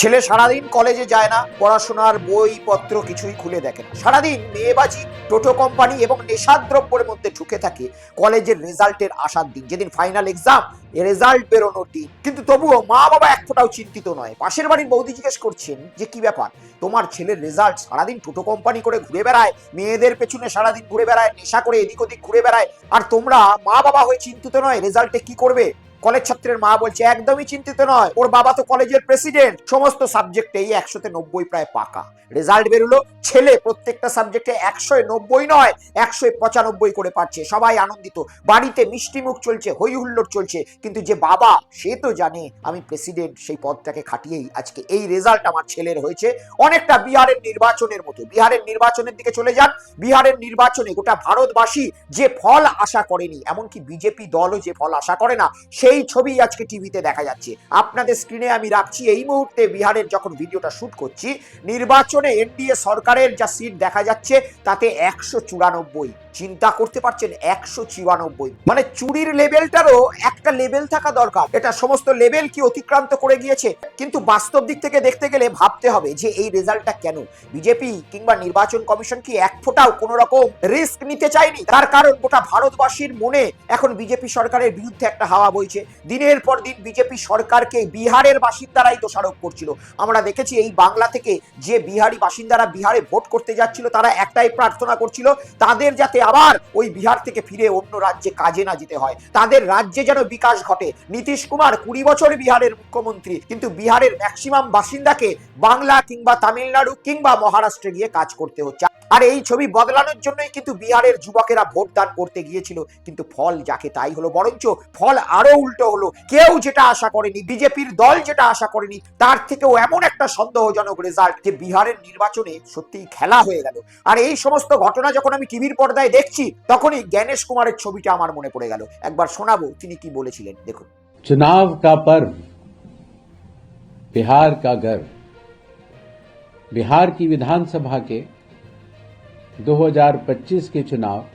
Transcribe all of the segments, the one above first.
ছেলে সারাদিন কলেজে যায় না, পড়াশোনার বই পত্র কিছুই খুলে দেখে না। সারাদিন মেয়েবাজি, টোটো কোম্পানি এবং নেশাদ্রব্যের মধ্যে ঢুকে থাকে কলেজের রেজাল্টের আসার দিন। যেদিন ফাইনাল এক্সাম রেজাল্ট বেরোনোর দিন। কিন্তু তবুও মা বাবা এক ফোঁটাও চিন্তিত নয়। পাশের বাড়ির বৌদি জিজ্ঞেস করছেন যে, কি ব্যাপার? তোমার ছেলের রেজাল্ট সারাদিন টোটো কোম্পানি করে ঘুরে বেড়ায়, মেয়েদের পেছনে সারাদিন ঘুরে বেড়ায়, নেশা করে এদিক ওদিক ঘুরে বেড়ায়, আর তোমরা মা বাবা হয়ে চিন্তিত নয়? রেজাল্টে কি করবে? কলেজ ছাত্রের মা বলছে, একদমই চিন্তিত নয়। ওর বাবা তো কলেজের প্রেসিডেন্ট। সমস্ত সাবজেক্টেই একশোতে নব্বই প্রায় পাকা। রেজাল্ট বেরোলো, ছেলে প্রত্যেকটা সাবজেক্টে একশো নব্বই নয় একশো পঁচানব্বই করে পাচ্ছে। সবাই আনন্দিত। বাড়িতে মিষ্টি মুখ চলছে হই হুল্লোড় চলছে। কিন্তু যে বাবা, সে তো জানে, আমি প্রেসিডেন্ট, সেই পদটাকে খাটিয়েই আজকে এই রেজাল্ট আমার ছেলের হয়েছে। অনেকটা বিহারের নির্বাচনের মতো। বিহারের নির্বাচনের দিকে চলে যান। বিহারের নির্বাচনে গোটা ভারতবাসী যে ফল আশা করেনি, এমনকি বিজেপি দলও যে ফল আশা করে না সেই ছবি আজকে টিভিতে দেখা যাচ্ছে। আপনাদের স্ক্রিনে আমি রাখছি এই মুহূর্তে বিহারের যখন ভিডিওটা শ্যুট করছি, নির্বাচনে এনডিএ সরকারের যা সিট দেখা যাচ্ছে, তাতে একশো চুরানব্বই। চিন্তা করতে পারছেন একশো চুরানব্বই মানে চুরির লেভেলটারও একটা লেভেল থাকা দরকার। এটা সমস্ত লেভেল কি অতিক্রান্ত করে গিয়েছে? কিন্তু বাস্তব দিক থেকে দেখতে গেলে ভাবতে হবে যে এই রেজাল্টটা কেন? বিজেপি কিংবা নির্বাচন কমিশন কি এক ফোঁটাও কোনো রকম রিস্ক নিতে চায়নি? তার কারণ গোটা ভারতবাসীর মনে এখন বিজেপি সরকারের বিরুদ্ধে একটা হাওয়া বইছে। দিনের পর দিন বিজেপি সরকারকে বিহারের বাসিন্দারাই দোষারোপ করছিল। আমরা দেখেছি এই বাংলা থেকে যে বিহারি বাসিন্দারা বিহারে ভোট করতে যাচ্ছিল, তারা একটাই প্রার্থনা করছিল, তাদের যাতে আবার ওই বিহার থেকে ফিরে অন্য রাজ্যে কাজে না যেতে হয়। তাদের রাজ্যে যেন বিকাশ ঘটে। নীতিশ কুমার কুড়ি বছর বিহারের মুখ্যমন্ত্রী, কিন্তু বিহারের ম্যাক্সিমাম বাসিন্দাকে বাংলা কিংবা তামিলনাড়ু কিংবা মহারাষ্ট্রে গিয়ে কাজ করতে হচ্ছে। আর এই ছবি বদলানোর জন্যই কিন্তু বিহারের যুবকেরা ভোট দান করতে গিয়েছিল কিন্তু ফল যাকে তাই হলো বরঞ্চ ফল আরো উল্টো হলো কেউ যেটা আশা করেনি বিজেপির দল যেটা আশা করেনি তার থেকেও এমন একটা সন্দেহজনক রেজাল্ট যে বিহারের নির্বাচনে সত্যিই খেলা হয়ে গেল আর এই সমস্ত ঘটনা যখন আমি টিভির পর্দায় দেখছি তখনই জ্ঞানেশ কুমারের ছবিটা আমার মনে পড়ে গেল একবার শোনাবো তিনি কি বলেছিলেন দেখুন चुनाव का पर्व बिहार का गर्व बिहार की विधानसभा के 2025 के चुनाव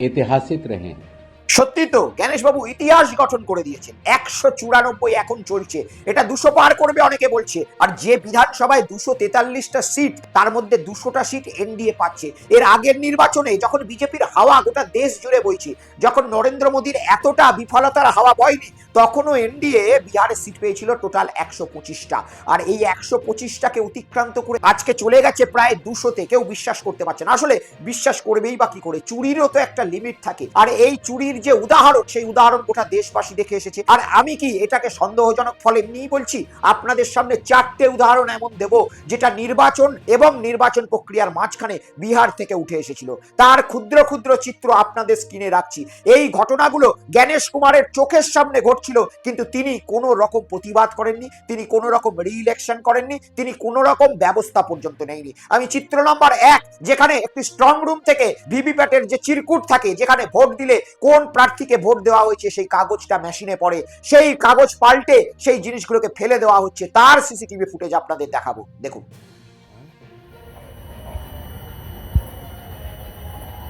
ऐतिहासिक रहे हैं। সত্যি তো জ্ঞানেশ বাবু ইতিহাস গঠন করে দিয়েছেন। একশো চুরানব্বই এখন চলছে। এটা দুশো পার করবে অনেকে বলছে। আর যে বিধানসভায় দুশো তেতাল্লিশটা সিট, তার মধ্যে দুশোটা সিট এনডিএ পাচ্ছে। এর আগের নির্বাচনে যখন বিজেপির হাওয়া গোটা দেশ জুড়ে বইছে, যখন নরেন্দ্র মোদীর এতটা বিফলতার হাওয়া বয়নি, তখনও এনডিএ বিহারে সিট পেয়েছিল টোটাল একশো পঁচিশটা। আর এই একশো পঁচিশটাকে অতিক্রান্ত করে আজকে চলে গেছে প্রায় দুশোতে। কেউ বিশ্বাস করতে পারছে না। আসলে বিশ্বাস করবেই বা কি করে? চুরিরও তো একটা লিমিট থাকে। আর এই চুরির যে উদাহরণ, সেই উদাহরণ গোটা দেশবাসী দেখে এসেছে। আর আমি কি এটাকে সন্দেহজনক ফলে এমনিই বলছি? আপনাদের সামনে চারটে উদাহরণ এমন দেব, যেটা নির্বাচন এবং নির্বাচন প্রক্রিয়ার মাঝখানে বিহার থেকে উঠে এসেছিল। তার ক্ষুদ্র ক্ষুদ্র চিত্র আপনাদের স্ক্রিনে রাখছি। এই ঘটনাগুলো জ্ঞানেশ কুমারের চোখের সামনে ঘটছিল, কিন্তু তিনি কোনো রকম প্রতিবাদ করেননি, তিনি কোনো রকম রিইলেকশন করেননি, তিনি কোনো রকম ব্যবস্থা পর্যন্ত নেয়নি। আমি চিত্র নম্বর এক, যেখানে একটি স্ট্রং রুম থেকে ভিভিপ্যাটের যে চিরকুট থাকে, যেখানে ভোট দিলে কোন প্রার্থীকে ভোট দেওয়া হয়েছে সেই কাগজটা মেশিনে পড়ে সেই কাগজ পাল্টে সেই জিনিসগুলোকে ফেলে দেওয়া হচ্ছে তার সিসিটিভি ফুটেজ আপনাদের দেখাবো দেখুন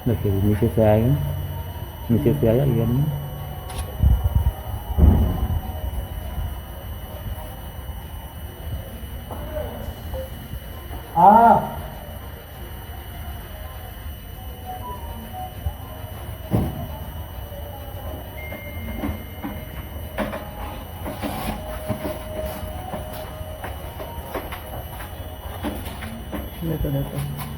देखिए नीचे से आएगा नीचे से आया ये आदमी देखो करते रहते हैं।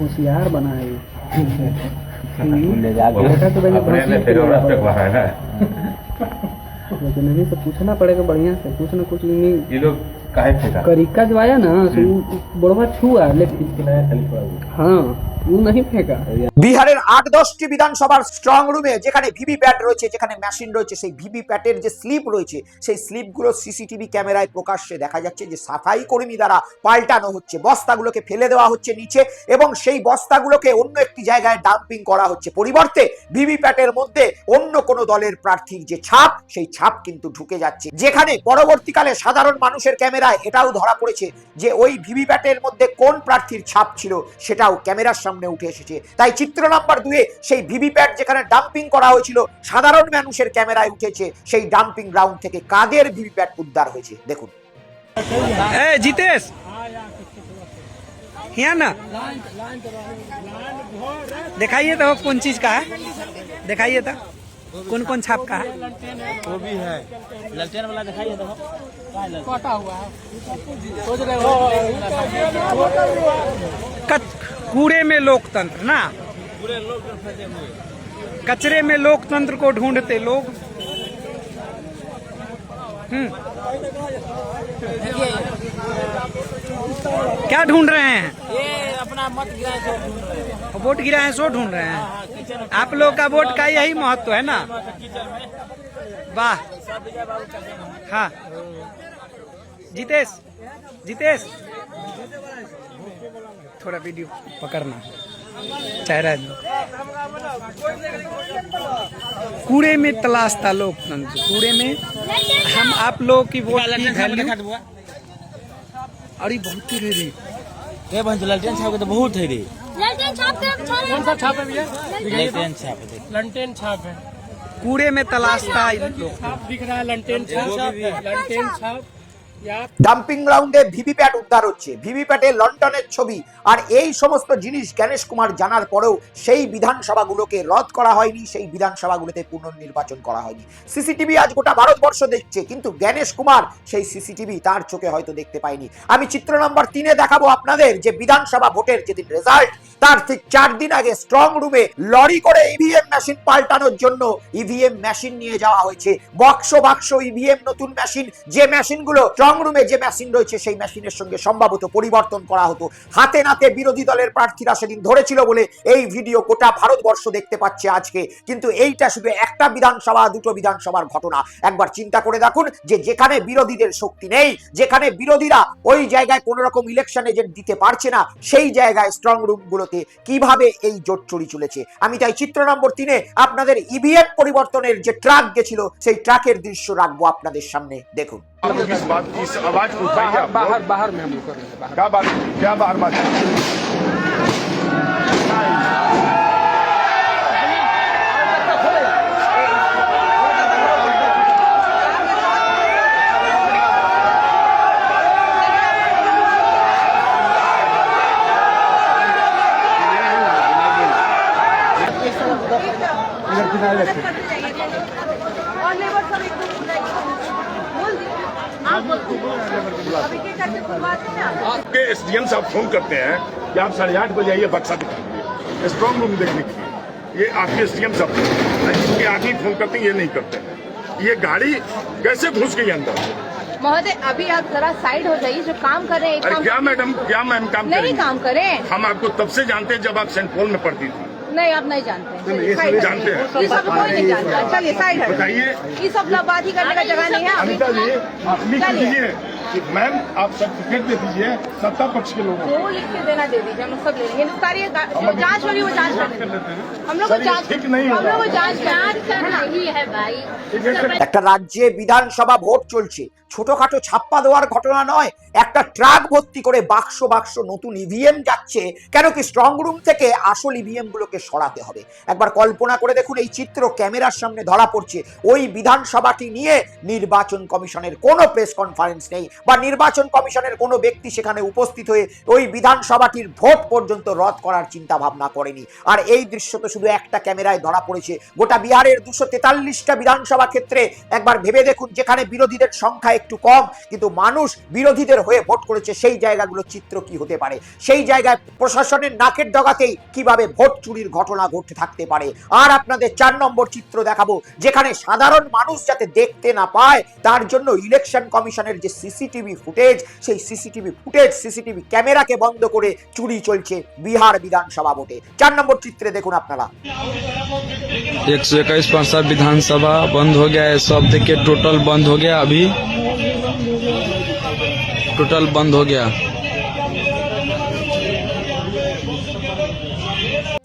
होशियार बना है तो अभी तो पूछना पड़ेगा बढ़िया से कुछ ना कुछ ये लोग काहे जो आया ना बड़वा छुआ लेकिन हाँ। বিহারের আট দশটি বিধানসভার স্ট্রং রুমে যেখানে ভিভি প্যাট রয়েছে, যেখানে মেশিন রয়েছে, সেই ভিভি প্যাটের যে স্লিপ রয়েছে, সেই স্লিপগুলো সিসিটিভি ক্যামেরায় প্রকাশ্যে দেখা যাচ্ছে যে সাফাই কর্মী দ্বারা পাল্টানো হচ্ছে। বস্তাগুলোকে ফেলে দেওয়া হচ্ছে নিচে এবং সেই বস্তাগুলোকে অন্য একটি জায়গায় ডাম্পিং করা হচ্ছে। পরিবর্তে ভিভি প্যাটের মধ্যে অন্য কোনো দলের প্রার্থীর যে ছাপ, সেই ছাপ কিন্তু ঢুকে যাচ্ছে। যেখানে পরবর্তীকালে সাধারণ মানুষের ক্যামেরায় এটাও ধরা পড়েছে যে ওই ভিভি প্যাটের মধ্যে কোন প্রার্থীর ছাপ ছিল, সেটাও ক্যামেরার সামনে সামনে উঠে এসেছে তাই চিত্র নাম্বার দুয়ে সেই ভিভিপ্যাট যেখানে ডাম্পিং করা হয়েছিল সাধারণ মানুষের ক্যামেরায় উঠেছে সেই ডাম্পিং গ্রাউন্ড থেকে কাদের ভিভিপ্যাট উদ্ধার হয়েছে দেখুন ए जितेश यहाँ ना दिखाइए तो कौन चीज का है दिखाइए तो कौन कौन छाप का है वो भी है। ललटेन वाला दिखाइए तो। कच, कूड़े में लोकतंत्र ना? कचरे में लोकतंत्र को ढूंढते लोग? हम्म। क्या ढूंढ रहे हैं? ये अपना मत गिराए तो ढूंढ रहे हैं। वोट गिराए सो ढूंढ रहे हैं। आप लोग का वोट का यही महत्व है ना? वाह। हाँ। जितेश जितेश। थोड़ा वीडियो पकड़ना चेहरा कूड़े में तलाशता लोकतंत्र कूड़े में हम आप लोग की वोट की वैल्यू अरे बहुत ही के तो बहुत है रे। कौन सा छाप है भैया ललटेन छाप है देख। लंटेन छाप है कूड़े में तलाशता लोग छाप दिख रहा है लंटेन छाप लंटेन छाप या ডাম্পিং গ্রাউন্ডে ভিভিপ্যাট উদ্ধার হচ্ছে ভিভিপ্যাটে লন্ডনের ছবি আর এই সমস্ত জিনিস জ্ঞানেশ কুমার জানার পরেও সেই বিধানসভাগুলোকে রদ করা হয়নি সেই বিধানসভাগুলোতে পুনর্নির্বাচন করা হয়নি সিসিটিভি আজ গোটা ভারতবর্ষ দেখছে কিন্তু জ্ঞানেশ কুমার সেই সিসিটিভি তার চোখে হয়তো দেখতে পায়নি আমি চিত্র নম্বর তিনে দেখাবো আপনাদের যে বিধানসভা ভোটের যেদিন রেজাল্ট তার ঠিক চার দিন আগে স্ট্রং রুমে লরি করে ইভিএম মেশিন পাল্টানোর জন্য ইভিএম মেশিন নিয়ে যাওয়া হয়েছে। বক্স বাক্স ইভিএম নতুন মেশিন যে মেশিনগুলো স্ট্রং রুমে যে মেশিন রয়েছে, সেই মেশিনের সঙ্গে সম্ভবত পরিবর্তন করা হতো। হাতে নাতে বিরোধী দলের প্রার্থীরা সেদিন ধরেছিল বলে এই ভিডিও গোটা ভারতবর্ষ দেখতে পাচ্ছে আজকে। কিন্তু এইটা শুধু একটা বিধানসভা, দুটো বিধানসভার ঘটনা। একবার চিন্তা করে দেখুন যে যেখানে বিরোধীদের শক্তি নেই, যেখানে বিরোধীরা ওই জায়গায় কোন রকম ইলেকশন এজেন্ট দিতে পারছে না, সেই জায়গায় স্ট্রং রুমগুলোতে কিভাবে এই জোট চুরি চলেছে আমি তাই চিত্র নম্বর তিনে আপনাদের ইভিএম পরিবর্তনের যে ট্রাক গেছিল সেই ট্রাকের দৃশ্য রাখবো আপনাদের সামনে দেখুন आपको किस बात की इस आवाज को उठाइए आप बाहर बाहर में हम कर रहे हैं क्या बात क्या बाहर बात करके बुलवाते हैं आप आपके एसडीएम साहब फ़ोन करते हैं कि आप साढ़े आठ बजे आइए बक्सा दिखाएँगे स्ट्रॉन्ग रूम देखने के लिए। ये आपके एसडीएम साहब इनके आदमी फ़ोन करते हैं ये नहीं करते। हैं ये गाड़ी कैसे घुस गई अंदर? महोदय अभी आप जरा साइड हो जाइए जो काम कर रहे हैं अरे क्या मैडम क्या मैम काम नहीं काम करें। हम आपको तब से जानते हैं जब आप सेंट पॉल में पढ़ती थी। नहीं आप नहीं जानते। ये साइड जानते हैं। ये सब कोई नहीं जानता। चलिए साइड बताइए। ये सब ही करने का जगह नहीं है। अभी अनिता जी आप लिख चलिए। दीजिए कि मैम आप सर्टिफिकेट दे दीजिए सत्ता पक्ष के लोगों को जो लिख के देना दे दीजिए हम लोग सब ले लेंगे तो सारी जो जांच हो रही है वो जांच कर लेंगे हम लोग को सर, ये जांच ठीक नहीं हम होगा। लोग को जांच जांच करना ही है भाई ठीक है একটা রাজ্যে বিধানসভা ভোট চলছে ছোটখাটো ছাপ্পা দেওয়ার ঘটনা নয় একটা ট্রাক ভর্তি করে বাক্স বাক্স নতুন ইভিএম যাচ্ছে কেন কি স্ট্রং রুম থেকে আসল ইভিএম গুলোকে সরাতে হবে একবার কল্পনা করে দেখুন এই চিত্র ক্যামেরার সামনে ধরা পড়ছে ওই বিধানসভাটি নিয়ে নির্বাচন কমিশনের কোনো প্রেস কনফারেন্স নেই বা নির্বাচন কমিশনের কোনো ব্যক্তি সেখানে উপস্থিত হয়ে ওই বিধানসভাটির ভোট পর্যন্ত রদ করার চিন্তা ভাবনা করেনি। আর এই দৃশ্য তো শুধু একটা ক্যামেরায় ধরা পড়েছে। গোটা বিহারের দুশো তেতাল্লিশটা বিধানসভা ক্ষেত্রে একবার ভেবে দেখুন, যেখানে বিরোধীদের সংখ্যা একটু কম, কিন্তু মানুষ বিরোধীদের হয়ে ভোট করেছে, সেই জায়গাগুলো চিত্র কি হতে পারে? সেই জায়গায় প্রশাসনের নাকের ডগাতেই কীভাবে ভোট চুরির ঘটনা ঘটতে থাকতে পারে? আর আপনাদের চার নম্বর চিত্র দেখাবো, যেখানে সাধারণ মানুষ যাতে দেখতে না পায়, তার জন্য ইলেকশন কমিশনের যে সিসিটিভি ফুটেজ সেই সিসিটিভি ফুটেজ সিসিটিভি ক্যামেরাকে বন্ধ করে চুরি চলছে বিহার বিধানসভা ভোটে চার নম্বর চিত্রে দেখুন আপনারা एक सौ इक्कीस पांसा विधानसभा बंद हो गया है सब देखिए टोटल बंद हो गया अभी टोटल बंद हो गया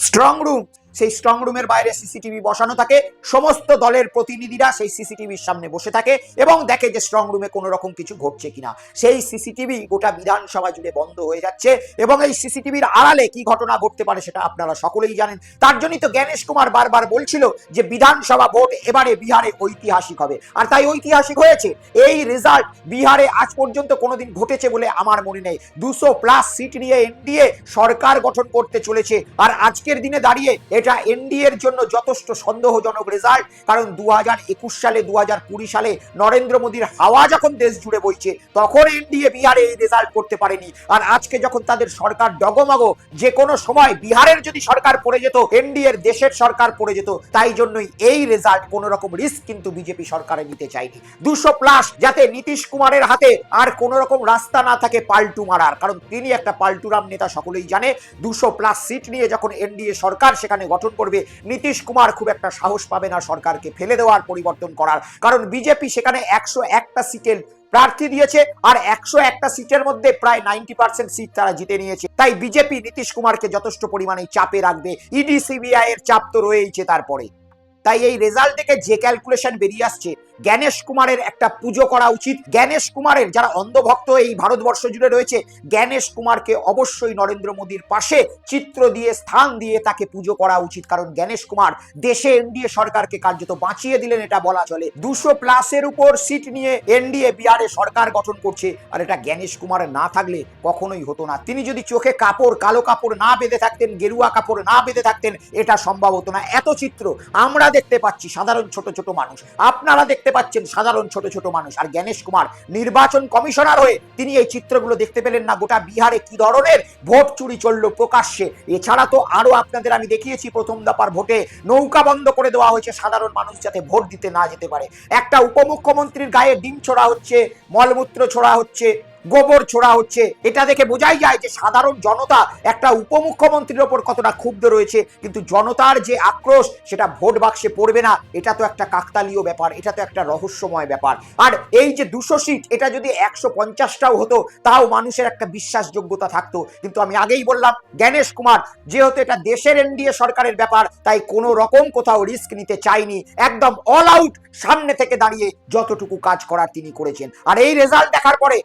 স্ট্রং রুম সেই স্ট্রং রুমের বাইরে সিসিটিভি বসানো থাকে। সমস্ত দলের প্রতিনিধিরা সেই সিসিটিভির সামনে বসে থাকে এবং দেখে যে স্ট্রং রুমে কোনো রকম কিছু ঘটছে কিনা। সেই সিসিটিভি গোটা বিধানসভা জুড়ে বন্ধ হয়ে যাচ্ছে এবং এই সিসিটিভির আড়ালে কি ঘটনা ঘটতে পারে সেটা আপনারা সকলেই জানেন। তার জন্যই তো জ্ঞানেশ কুমার বারবার বলছিল যে বিধানসভা ভোট এবারে বিহারে ঐতিহাসিক হবে। আর তাই ঐতিহাসিক হয়েছে। এই রেজাল্ট বিহারে আজ পর্যন্ত কোনোদিন ঘটেছে বলে আমার মনে নেই। দুশো প্লাস সিট নিয়ে এনডিএ সরকার গঠন করতে চলেছে। আর আজকের দিনে দাঁড়িয়ে এটা এনডিএ এর জন্য যথেষ্ট সন্দেহজনক রেজাল্ট কারণ দু হাজার একুশ সালে দু সালে নরেন্দ্র মোদীর হাওয়া যখন দেশ জুড়ে বইছে, তখন এনডিএ বিহারে এই রেজাল্ট করতে পারেনি। আর আজকে যখন তাদের সরকার ডগমগ, যে কোনো সময় বিহারের যদি সরকার পড়ে যেত এনডিএর দেশের সরকার পড়ে যেত, তাই জন্যই এই রেজাল্ট কোন রকম রিস্ক কিন্তু বিজেপি সরকারে নিতে চায়নি। দুশো প্লাস যাতে নীতিশ কুমারের হাতে আর কোন রকম রাস্তা না থাকে পাল্টু মারার, কারণ তিনি একটা পাল্টুরাম নেতা, সকলেই জানে। দুশো প্লাস সিট নিয়ে যখন এনডিএ সরকার, সেখানে গঠন করবে, নীতিশ কুমার খুব একটা সাহস পাবে না সরকারকে ফেলে দেওয়ার পরিবর্তন করার। কারণ বিজেপি সেখানে একশো একটা সিটের প্রার্থী দিয়েছে আর একশো একটা সিটের মধ্যে প্রায় নাইনটি পার্সেন্ট সিট তারা জিতে নিয়েছে। তাই বিজেপি নীতিশ কুমারকে যথেষ্ট পরিমাণে চাপে রাখবে। ইডি, সিবিআই এর চাপ তো রয়েইছে তারপরে। তাই এই রেজাল্ট থেকে যে ক্যালকুলেশন বেরিয়ে আসছে জ্ঞানেশ কুমারের একটা পুজো করা উচিত। জ্ঞানেশ কুমারের যারা অন্ধভক্ত এই ভারতবর্ষ জুড়ে রয়েছে, জ্ঞানেশ কুমারকে অবশ্যই নরেন্দ্র মোদীর পাশে চিত্র দিয়ে, স্থান দিয়ে তাকে পুজো করা উচিত। কারণ জ্ঞানেশ কুমার দেশে এনডিএ সরকারকে কার্যত বাঁচিয়ে দিলেন, এটা বলা চলে। দুশো প্লাসের উপর সিট নিয়ে এনডিএ বিহারে সরকার গঠন করছে, আর এটা জ্ঞানেশ কুমার না থাকলে কখনোই হতো না। তিনি যদি চোখে কাপড়, কালো কাপড় না বেঁধে থাকতেন, গেরুয়া কাপড় না বেঁধে থাকতেন, এটা সম্ভব হতো না। এত চিত্র আমরা দেখতে পাচ্ছি, সাধারণ ছোট ছোট মানুষ। আপনারা দেখতে পাচ্ছেন সাধারণ ছোট ছোট মানুষ। আর জ্ঞানেশ কুমার নির্বাচন কমিশনার হয়ে তিনি এই চিত্রগুলো দেখতে পেলেন না। গোটা বিহারে কি ধরনের ভোট চুরি চলল প্রকাশ্যে? এছাড়া তো আরও আপনাদের আমি দেখিয়েছি প্রথম দফার ভোটে নৌকা বন্ধ করে দেওয়া হয়েছে সাধারণ মানুষ যাতে ভোট দিতে না যেতে পারে। একটা উপমুখ্যমন্ত্রীর গায়ে ডিম ছোড়া হচ্ছে, মলমূত্র ছোড়া হচ্ছে। গোবর ছোড়া হচ্ছে। এটা দেখে বোঝাই যায় যে সাধারণ জনতা একটা উপমুখ্যমন্ত্রীর ওপর কতটা ক্ষুব্ধ রয়েছে। কিন্তু জনতার যে আক্রোশ, সেটা ভোট বাক্সে পড়বে না। এটা তো একটা কাকতালীয় ব্যাপার, এটা তো একটা রহস্যময় ব্যাপার। আর এই যে দুশো সিট, এটা যদি একশো পঞ্চাশটাও হতো, তাও মানুষের একটা বিশ্বাসযোগ্যতা থাকতো। কিন্তু আমি আগেই বললাম, জ্ঞানেশ কুমার, যেহেতু এটা দেশের এনডিএ সরকারের ব্যাপার, তাই কোনো রকম কোথাও রিস্ক নিতে চাইনি একদম অল আউট সামনে থেকে দাঁড়িয়ে যতটুকু কাজ করার তিনি করেছেন। আর এই রেজাল্ট দেখার পরে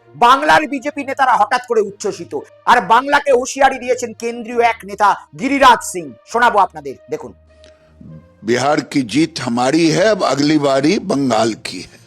বাংলার বিজেপি নেতারা হঠাৎ করে উচ্ছ্বসিত আর বাংলাকে হুঁশিয়ারি দিয়েছেন কেন্দ্রীয় এক নেতা গিরিরাজ সিং শোনাবো আপনাদের দেখুন बिहार की जीत हमारी है अब अगली बारी बंगाल की है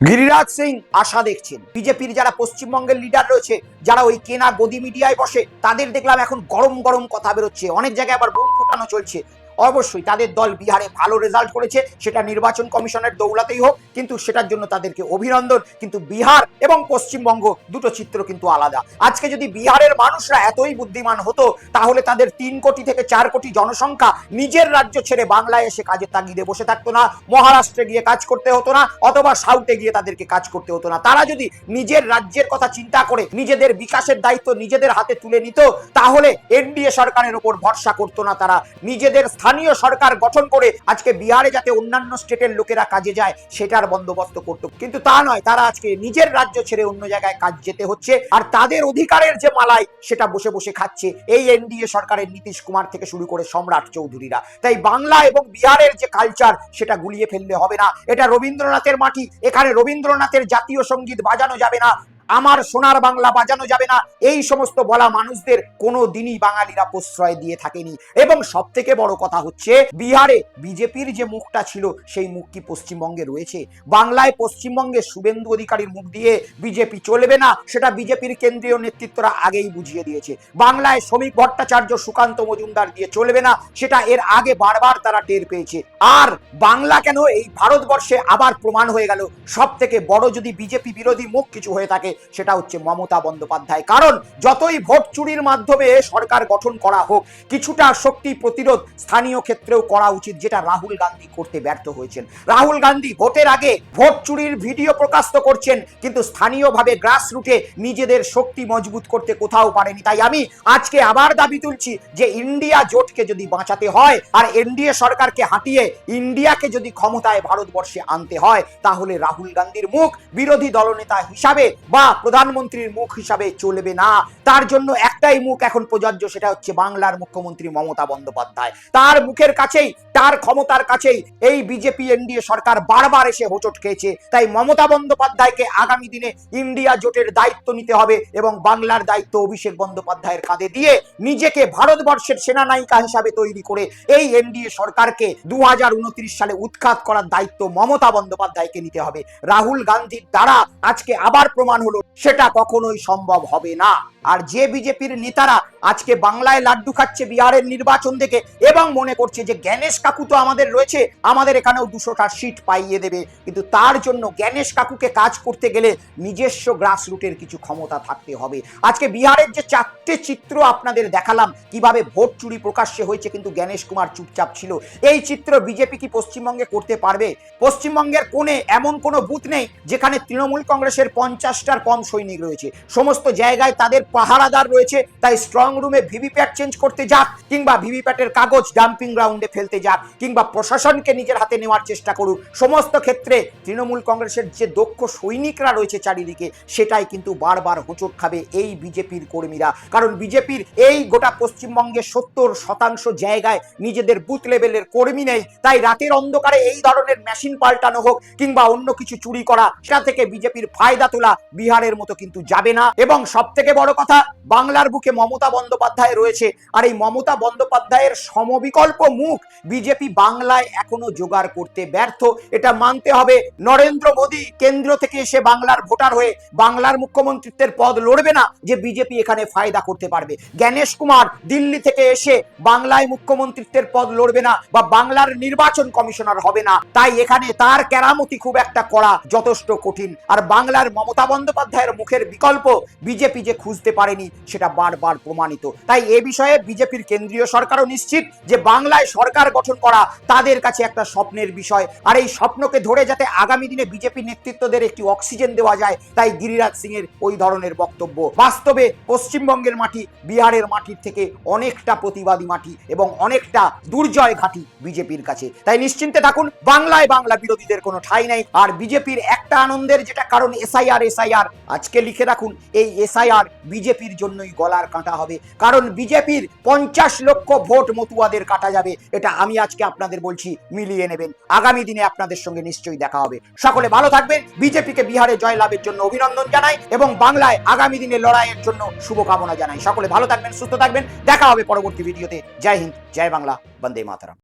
গিরিরাজ সিং আশা দেখছেন বিজেপির যারা পশ্চিমবঙ্গের লিডার রয়েছে যারা ওই কেনা গদি মিডিয়ায় বসে তাদের দেখলাম এখন গরম গরম কথা বেরোচ্ছে অনেক জায়গায় আবার বোম ফোটানো চলছে অবশ্যই তাদের দল বিহারে ভালো রেজাল্ট করেছে, সেটা নির্বাচন কমিশনের দৌলাতেই হোক, কিন্তু সেটার জন্য তাদেরকে অভিনন্দন, কিন্তু বিহার এবং পশ্চিমবঙ্গ দুটো চিত্র কিন্তু আলাদা। আজকে যদি বিহারের মানুষরা এতই বুদ্ধিমান হতো, তাহলে তাদের তিন কোটি থেকে চার কোটি জনসংখ্যা নিজের রাজ্য ছেড়ে বাংলায় এসে কাজের তাগিদে বসে থাকতো না, মহারাষ্ট্রে গিয়ে কাজ করতে হতো না, অথবা সাউথে গিয়ে তাদেরকে কাজ করতে হতো না। তারা যদি নিজের রাজ্যের কথা চিন্তা করে, নিজেদের বিকাশের দায়িত্ব নিজেদের হাতে তুলে নিত, তাহলে এনডিএ সরকারের উপর ভরসা করতো না তারা। নিজেদের স্থানীয় সরকার গঠন করে আজকে বিহারে যাতে অন্যান্য স্টেটের লোকেরা কাজে যায়, সেটার বন্দোবস্ত করত কিন্তু তা নয়, তারা আজকে নিজের রাজ্য ছেড়ে অন্য জায়গায় কাজ যেতে হচ্ছে, আর তাদের অধিকারের যে মালাই, সেটা বসে বসে খাচ্ছে এই এনডিএ সরকারের নীতিশ কুমার থেকে শুরু করে সম্রাট চৌধুরীরা। তাই বাংলা এবং বিহারের যে কালচার সেটা গুলিয়ে ফেললে হবে না। এটা রবীন্দ্রনাথের মাটি, এখানে রবীন্দ্রনাথের জাতীয় সংগীত বাজানো যাবে না। আমার সোনার বাংলা বাজানো যাবে না। এই সমস্ত বলা মানুষদের কোনো দিনই বাঙালিরা প্রশ্রয় দিয়ে থাকেনি। এবং সব থেকে বড় কথা হচ্ছে, বিহারে বিজেপির যে মুখটা ছিল, সেই মুখ কি পশ্চিমবঙ্গে রয়েছে? বাংলায় পশ্চিমবঙ্গে শুভেন্দু অধিকারীর মুখ দিয়ে বিজেপি চলবে না, সেটা বিজেপির কেন্দ্রীয় নেতৃত্বরা আগেই বুঝিয়ে দিয়েছে। বাংলায় শ্রমিক ভট্টাচার্য সুকান্ত মজুমদার দিয়ে চলবে না, সেটা এর আগে বারবার তারা টের পেয়েছে। আর বাংলা কেন এই ভারতবর্ষে আবার প্রমাণ হয়ে গেল? সব থেকে বড় যদি বিজেপি বিরোধী মুখ কিছু হয়ে থাকে সেটা হচ্ছে মমতা বন্দ্যোপাধ্যায়। কারণ যতই ভোট চুরির মাধ্যমে সরকার গঠন করা হোক, কিছুটা শক্তি প্রতিরোধ স্থানীয় ক্ষেত্রেও করা উচিত, যেটা রাহুল গান্ধী করতে ব্যর্থ হয়েছেন। রাহুল গান্ধী ভোটের আগে ভোট চুরির ভিডিও প্রকাশ তো করছেন, কিন্তু স্থানীয়ভাবে গ্রাস রুটে নিজেদের শক্তি মজবুত করতে কোথাও পারেনি। তাই আমি আজকে আবার দাবি তুলছি যে ইন্ডিয়া জোটকে যদি বাঁচাতে হয়, আর এনডিএ সরকারকে হাঁটিয়ে ইন্ডিয়াকে যদি ক্ষমতায় ভারতবর্ষে আনতে হয়, তাহলে রাহুল গান্ধীর মুখ বিরোধী দলনেতা হিসাবে বা প্রধানমন্ত্রীর মুখ হিসাবে চলবে না। তার জন্য একটাই মুখ এখন প্রযোজ্য, সেটা হচ্ছে বাংলার মুখ্যমন্ত্রী মমতা বন্দ্যোপাধ্যায়। তার মুখের কাছেই, তার ক্ষমতার কাছেই এই বিজেপি এনডিএ সরকার বারবার এসে হোঁচট খেয়েছে। তাই মমতা বন্দ্যোপাধ্যায়কে আগামী দিনে ইন্ডিয়া জোটের দায়িত্ব নিতে হবে এবং বাংলার দায়িত্ব অভিষেক বন্দ্যোপাধ্যায়ের কাঁধে দিয়ে নিজেকে ভারতবর্ষের সেনানায়িকা হিসাবে তৈরি করে এই এনডিএ সরকারকে দু হাজার উনত্রিশ সালে উৎখাত করার দায়িত্ব মমতা বন্দ্যোপাধ্যায়কে নিতে হবে। রাহুল গান্ধীর দ্বারা আজকে আবার প্রমাণ হলো সেটা কখনোই সম্ভব হবে না। আর যে বিজেপির নেতারা আজকে বাংলায় লাড্ডু খাচ্ছে বিহারের নির্বাচন দেখে এবং মনে করছে যে জ্ঞানেশ কাকু তো আমাদের রয়েছে, আমাদের এখানেও দুশোটা সিট পাইয়ে দেবে। কিন্তু তার জন্য জ্ঞানেশ কাকুকে কাজ করতে গেলে নিজস্ব গ্রাসরুটের কিছু ক্ষমতা থাকতে হবে। আজকে বিহারের যে চারটে চিত্র আপনাদের দেখালাম, কীভাবে ভোট চুরি প্রকাশ্যে হয়েছে কিন্তু জ্ঞানেশ কুমার চুপচাপ ছিল। এই চিত্র বিজেপি কি পশ্চিমবঙ্গে করতে পারবে? পশ্চিমবঙ্গের কোণে এমন কোনো বুথ নেই যেখানে তৃণমূল কংগ্রেসের পঞ্চাশটার কম সৈনিক রয়েছে। সমস্ত জায়গায় তাদের পাহারাদার রয়েছে, তাই স্ট্রং রুমে ভিভিপ্যাট চেঞ্জ করতে যাক, কিংবা ভিভিপ্যাটের কাগজ ডাম্পিং গ্রাউন্ডে ফেলতে যাক, কিংবা প্রশাসনকে নিজের হাতে নেওয়ার চেষ্টা করুক। সমস্ত ক্ষেত্রে তৃণমূল কংগ্রেসের যে দক্ষ সৈনিকরা রয়েছে চারিদিকে, সেটাই কিন্তু বারবার হোঁচট খাবে এই বিজেপির কর্মীরা। কারণ বিজেপির এই গোটা পশ্চিমবঙ্গে সত্তর শতাংশ জায়গায় নিজেদের বুথ লেভেলের কর্মী নেই, তাই রাতের অন্ধকারে এই ধরনের মেশিন পাল্টানো হোক, কিংবা অন্য কিছু চুরি করা, সেটা থেকে বিজেপির ফায়দা তোলা বিহারের মতো কিন্তু যাবে না। এবং সব থেকে বড় কথা, বাংলার বুকে মমতা বন্দ্যোপাধ্যায় রয়েছে। আর এই মমতা বন্দ্যোপাধ্যায়ের সমবিকল্প মুখ বিজেপি বাংলায় এখনও জোগাড় করতে ব্যর্থ। এটা মানতে হবে নরেন্দ্র মোদী, কেন্দ্র থেকে এসে বাংলার ভোটার হয়ে বাংলার মুখ্যমন্ত্রিত্বের পদ লড়বে না যে বিজেপি এখানে ফায়দা করতে পারবে। জ্ঞানেশ কুমার দিল্লি থেকে এসে বাংলায় মুখ্যমন্ত্রিত্বের পদ লড়বে না বা বাংলার নির্বাচন কমিশনার হবে না। তাই এখানে তার কেরামতি খুব একটা করা যথেষ্ট কঠিন। আর বাংলার মমতা বন্দ্যোপাধ্যায়ের মুখের বিকল্প বিজেপি যে খুঁজতে পারেনি, সেটা বারবার প্রমাণিত। তাই এ বিষয়ে বিজেপির কেন্দ্রীয় সরকারও নিশ্চিত যে বাংলায় সরকার গঠন করা তাদের কাছে একটা স্বপ্নের বিষয়। আর এই স্বপ্নকে ধরে যাতে আগামী দিনে বিজেপি নেতৃত্বদের একটি অক্সিজেন দেওয়া যায়, তাই গিরিরাজ সিং এর ওই ধরনের বক্তব্য। বাস্তবে পশ্চিমবঙ্গের মাটি বিহারের মাটির থেকে অনেকটা প্রতিবাদী মাটি এবং অনেকটা দুর্জয় ঘাটি বিজেপির কাছে। তাই নিশ্চিন্তে থাকুন, বাংলায় বাংলা বিরোধীদের কোনো ঠাঁই নাই। আর বিজেপির একটা আনন্দের, যেটা কারণ এসআইআর এসআইআর আজকে লিখে রাখুন, এই এসআইআর বিজেপির জন্যই গলার কাঁটা হবে। কারণ বিজেপির পঞ্চাশ লক্ষ ভোট মতুয়াদের কাটা যাবে, এটা আমি আজকে আপনাদের বলছি, মিলিয়ে নেবেন। আগামী দিনে আপনাদের সঙ্গে নিশ্চয়ই দেখা হবে। সকলে ভালো থাকবেন। বিজেপিকে বিহারে জয়লাভের জন্য অভিনন্দন জানাই এবং বাংলায় আগামী দিনে লড়াইয়ের জন্য শুভকামনা জানাই। সকলে ভালো থাকবেন, সুস্থ থাকবেন। দেখা হবে পরবর্তী ভিডিওতে। জয় হিন্দ, জয় বাংলা, বন্দে মাতারাম।